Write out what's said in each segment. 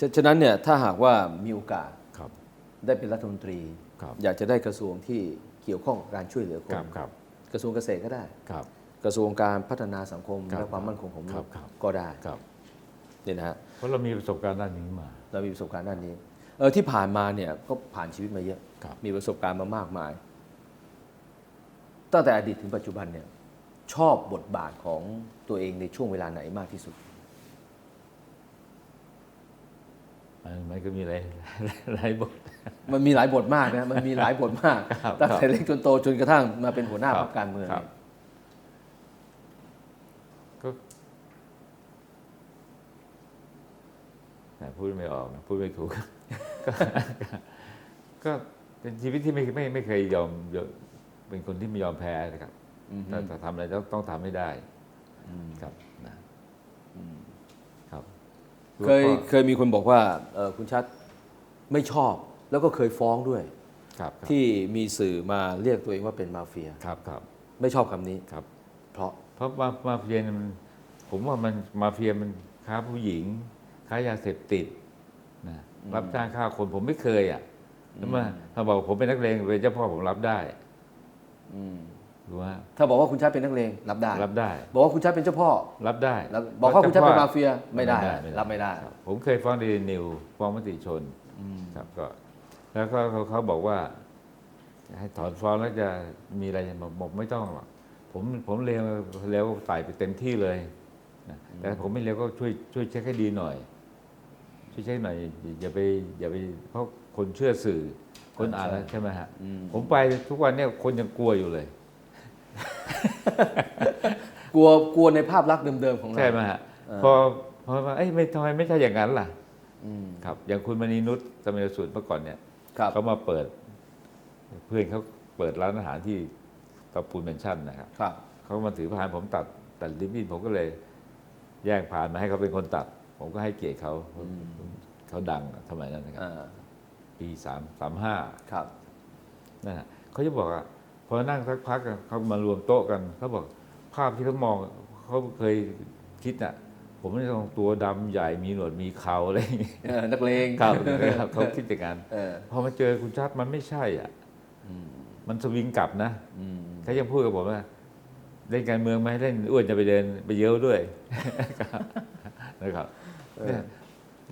ฉะฉะนั้นเนี่ยถ้าหากว่ามีโอกาสครับ ได้เป็นรัฐมนตรี ครับอยากจะได้กระทรวงที่เกี่ยวข้องกับการช่วยเหลือคคนรับครับกระทรวงเกษตรก็ได้ ครับ กระทรวงการพัฒนาสังคมครับและความมั่นคงของมครันุบษย์ครับ ก็ได้ครับ เนี่ยนะฮะเพราะเรามีประสบการณ์ด้านนี้มา เรามีประสบการณ์ด้านนี้เออที่ผ่านมาเนี่ยก็ผ่านชีวิตมาเยอะ ครับ มีประสบการณ์มามากมาย ตั้งแต่อดีตถึงปัจจุบันเนี่ยชอบบทบาทของตัวเองในช่วงเวลาไหนมากที่สุด มันมันก็มีหลายหลายบท มันมีหลายบทมากนะ มันมีหลายบทมากครับตั้งแต่เล็กจนโตจนกระทั่งมาเป็นหัวหน้าคพรัรบรคการเมืองครับก็แหมพูดไม่ออกนะพูดไม่ถูกก็ก็เป็นชีวิตที่ไม่ไม่ไม่เคยยอมยอมเป็นคนที่ไม่ยอมแพ้นะครับอืมถ้าถ้าทำอะไรต้องต้องทำให้ได้ครับนะรับ เคยแล้วก็เคยมีคนบอกว่าเอ่อคุณชัดไม่ชอบ แล้วก็เคยฟ้องด้วยครับครับที่มีสื่อมาเรียกตัวเองว่าเป็นมาเฟียครับครับไม่ชอบคำนี้ครับ เพราะเพราะมามาเฟียเนี่ยมันผมว่ามันมาเฟียมันค้าผู้หญิง ค้ายาเสพติดนะรับจ้างฆ่าคนผมไม่เคยอะแล้วมาถ้าบอกผมเป็นนักเลงเป็นเจ้าพ่อผมรับได้ อื มรู้ว่าถ้าบอกว่าคุณชัดเป็นนักเลงรับได้ รับได้ บอกว่าคุณชัดเป็นเจ้าพ่อ รับได้แล้วบอกว่าคุณชัดเป็นมาจ้เฟียไม่ได้ รับไม่ได้ครับผมเคยฟ้องเดลินิวฟ้องมติชนครับก็ แล้วก็เขาเขาบอกว่า ให้ถอนฟ้องแล้วจะมีอะไรบอกบอกไม่ต้องหรอกผมผมเลวเลวก็ใส่ไปเต็มที่เลยนะแต่ผมไม่เลวก็ช่วยช่วยเช็คให้ดีหน่อย ช่วยเช็คหน่อยอย่าอย่าไปอย่าไปเพราะคนเชื่อสื่อคนอ่านแล้วใช่ไหมฮะอืมผมไปทุกวันเนี่ยคนยังกลัวอยู่เลย กลัวกลัวในภาพลักษณ์เดิมๆของเราใช่ไหมฮะพอพอมาเอ้ยไม่ทำไมไม่ใช่อย่างนั้นล่ะอืมครับ อย่างคุณมณีนุชสมัยสุดเมื่อก่อนเนี่ยครับเขามาเปิด เพื่อนเขาเปิดร้านอาหารที่ตะปูนเมนชั่นนะครับครับเขามาถือพานผมตัดตัดริบบิ้นผมก็เลย แย่งพานมาให้เขาเป็นคนตัด ผมก็ให้เกียรติเขาเขาดังอะสมัยนั้นนะครับอ่าปีสามสามห้าครับนั่นน่ะเขาจะบอกอะ พอนั่งสักพักอะเขามารวมโต๊ะกันเขาบอกภาพที่เขามองเขาเคยคิดอะ ผมไม่ต้องตัวดำใหญ่มีหนวดมีเขาอะไรอย่างเงี้ยเออนักเลงครับครับเขาคิดอย่างนั้นเออพอมาเจอคุณชัดมันไม่ใช่อะมันสวิงกลับนะอืมเขายังพูดกับผมว่าเล่นการเมืองไหมเล่นอ้วนจะไปเดินไปเย้ยวด้วยนะครับเนี่ย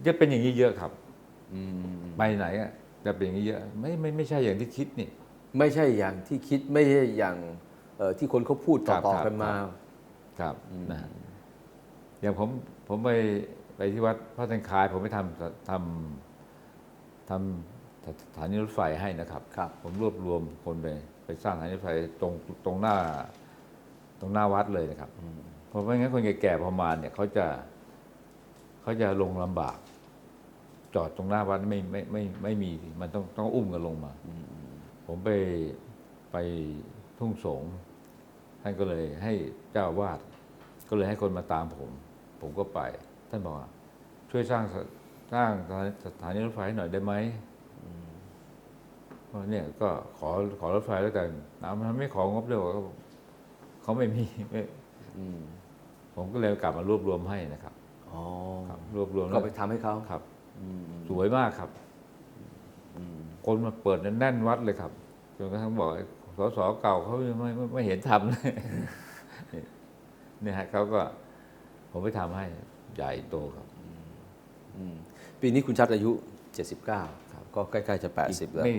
จะเป็นอย่างนี้เยอะครับอืมไปไหนอะจะเป็นอย่างนี้เยอะ ไม่ไม่ไม่ใช่อย่างที่คิดนี่ ไม่ใช่อย่างที่คิดไม่ใช่อย่างเอ่อที่คนเขาพูดครับต่อครับๆกันมา ครับนะฮะอย่างผมผมไปไปที่วัดพระตังคาย ผมไปทำทำทำสถานีรถไฟให้นะครับครับผมรวบรวมคนไปไปสร้างสถานีรถไฟตรงตรงหน้า ตรงหน้าวัดเลยนะครับเพราะไม่งั้นคนแก่ๆพอมาเนี่ยเขาจะเขาจะลงลำบาก จอดตรงหน้าวัดไม่ไม่ไม่ไม่มีมันต้องต้องอุ้มกันลงมา ผมไปไปทุ่งสงท่านก็เลยให้เจ้าอาวาด ก็เลยให้คนมาตามผม ผมก็ไป ท่านบอกว่าช่วยสร้างสสร้างสถานีรถไฟให้หน่อยได้ไหมเพราะเนี่ยก็ขอขอรถไฟแล้วกันน้ำมันไม่ของบเลยเขาเขาไม่มีไม่อืมผมก็เลยกลับมารวบรวมให้นะครับอ๋อครับรวบรวมก็แล้วไปทำให้เขาครับอืมสวยมากครับ คนมาเปิดแน่นวัดเลยครับจนกระทั่งบอกไอ้สสเก่าเขาไม่ไม่ไม่เห็นทำเลยเนี่ยฮะเขาก็ผมไปทำให้ใหญ่โตครับอืมปีนี้คุณชัดอายุ 79 ครับ ก็ใกล้ ๆ จะ 80 แล้วไม่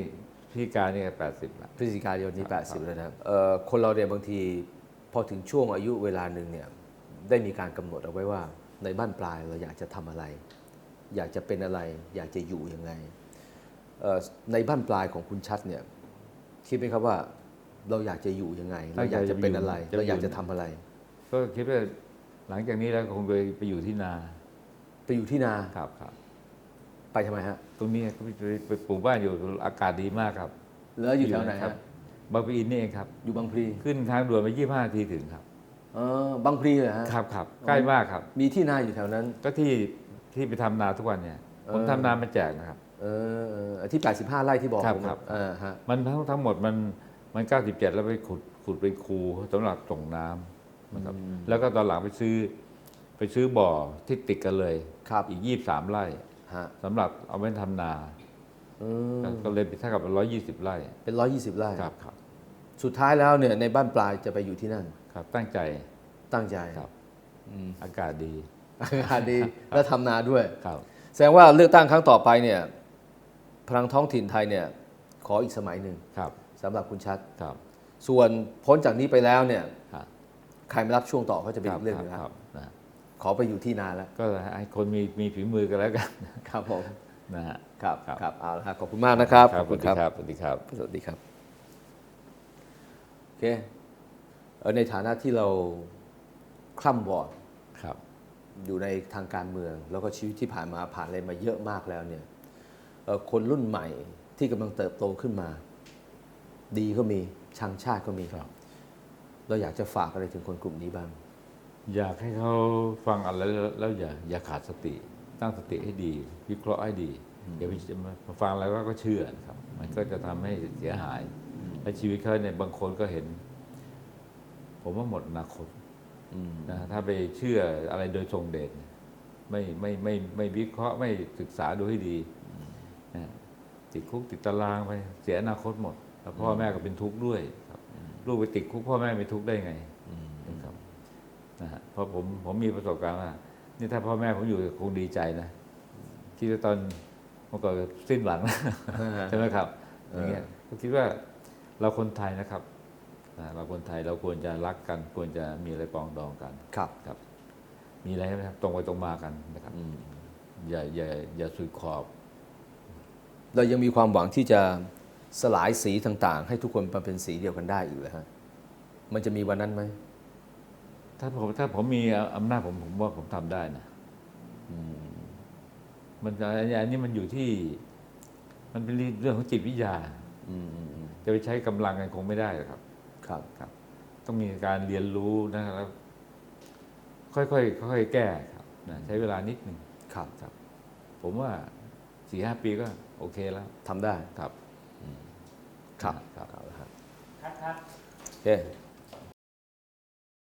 พี่การนี่แปดสิบละพฤศจิกายนนี้ครับ80 แล้วนะครับเอ่อคนเราเนี่ยบางทีพอถึงช่วงอายุเวลาหนึ่งเนี่ยได้มีการกำหนดเอาไว้ว่า ในบ้านปลายเราอยากจะทำอะไร อยากจะเป็นอะไร อยากจะอยู่ยังไงเอ่อ ในบ้านปลายของคุณชัดเนี่ยคิดไหมครับว่าเราอยากจะอยู่ยังไง เราอยากจะเป็นอะไร เราอยากจะทำอะไร ก็คิดว่าหลังจากนี้แล้วคงไปไปอยู่ที่นา ไปอยู่ที่นาครับครับ ไปทำไมฮะ ตรงนี้ก็ไปไปปลูกบ้านอยู่อากาศดีมากครับ แล้วอยู่แถวไหนครัฮะบางปะอินนี่เองครับ อยู่บางพลีขึ้นทางด่วนไปยี่ห้าทีถึงครับเออบางพลีเหรอฮะครับครับใกล้มากครับ มีที่นาอยู่แถวนั้น ก็ที่ที่ไปทำนาทุกวันเนี่ย ผมเออทำนามาแจกนะครับเออเออ ที่ 85 ไร่ที่บอกครับผมครับเออฮะมันทั้งทั้งหมดมันมัน 97 แล้วไปขุดขุดเป็นคูสำหรับส่งน้ำนะครับแล้วก็ตอนหลังไปซื้อ ไปซื้อบ่อที่ติดกันเลย ครับอีก 23 ไร่ฮะสำหรับเอาไว้ทำนา อืมก็เลยเท่ากับร้อยยี่สิบไร่เป็นร้อยยี่สิบไร่ครับครับสุดท้ายแล้วเนี่ยในบ้านปลายจะไปอยู่ที่นั่น ครับตั้งใจตั้งใจครับอืมอากาศดี อากาศดี และทำนาด้วย ครับ แสดงว่าเลือกตั้งครั้งต่อไปเนี่ย พลังท้องถิ่นไทยเนี่ยขออีกสมัยหนึ่งครับสำหรับคุณชัดครับ ส่วนพ้นจากนี้ไปแล้วเนี่ยครับใครมารับช่วงต่อเขาจะเป็นอีกเรื่องหนึงคครัรับบนะขอไปอยู่ที่นาแล้ว ก็ให้คนมีมีฝีมือกันแล้วกัน ครับผมนะฮะครับครับครับเอาละครับขอบคุณมากนะครับครับสวัสดีครับ สวัสดีครับ สวัสดีครับโอเคเอ่อในฐานะที่เราคล่ำวอดครับ อยู่ในทางการเมือง แล้วก็ชีวิตที่ผ่านมาผ่านอะไรมาเยอะมากแล้วเนี่ยเอ่อ คนรุ่นใหม่ที่กำลังเติบโตขึ้นมา ดีก็มีชังชาติก็มีครับ เราอยากจะฝากอะไรถึงคนกลุ่มนี้บ้าง อยากให้เขาฟังอะไรแล้วแล้วอย่าอย่าขาดสติ ตั้งสติให้ดี วิเคราะห์ให้ดีอย่าไปมาฟังแล้วก็เชื่อนะครับ มันก็จะทำให้เสียหายและชีวิตเขาเนี่ยบางคนก็เห็น ผมว่าหมดอนาคตนะถ้าไปเชื่ออะไรโดยทรงเดชเนี่ยไม่ไม่ไม่ไม่วิเคราะห์ไม่ศึกษาดูให้ดีนะ ติดคุกติดตารางไปเสียอนาคตหมดแล้วพ่อแม่ก็เป็นทุกข์ด้วยครับลูกไปติดคุกพ่อแม่ไม่ทุกข์ได้ไงนะครับนะฮะเพราะผมผมมีประสบการณ์ว่านี่ถ้าพ่อแม่ผมอยู่คงดีใจนะคิดว่าตอนเมื่อก่อนสิ้นหวังใช่ไหมครับอย่างเงี้ยก็คิดว่าเราคนไทยนะครับนะเราคนไทยเราควรจะรักกัน ควรจะมีอะไรปรองดองกันครับครับ มีอะไรนะครับ ตรงไปตรงมากันนะครับอย่าอย่าอย่าสุดขอบ เรายังมีความหวังที่จะสลายสีต่างๆ ให้ทุกคนมาเป็นสีเดียวกันได้อยู่เลยฮะมันจะมีวันนั้นไหมถ้าผมถ้าผมมีอำนาจผมผมว่าผมทำได้นะมันจะอันนี้มันอยู่ที่ มันเป็นเรื่องของจิตวิทยาอืมอืมอืมจะไปใช้กำลังกันคงไม่ได้หรอกครับ ครับครับ ต้องมีการเรียนรู้นะครับแล้วค่อยๆค่อยๆแก้ครับนะใช้เวลานิดหนึ่งครับครับ ผมว่า สี่ห้าปีก็โอเคแล้วทำได้ครับ ครับครับเอาละครับครับครับโอเค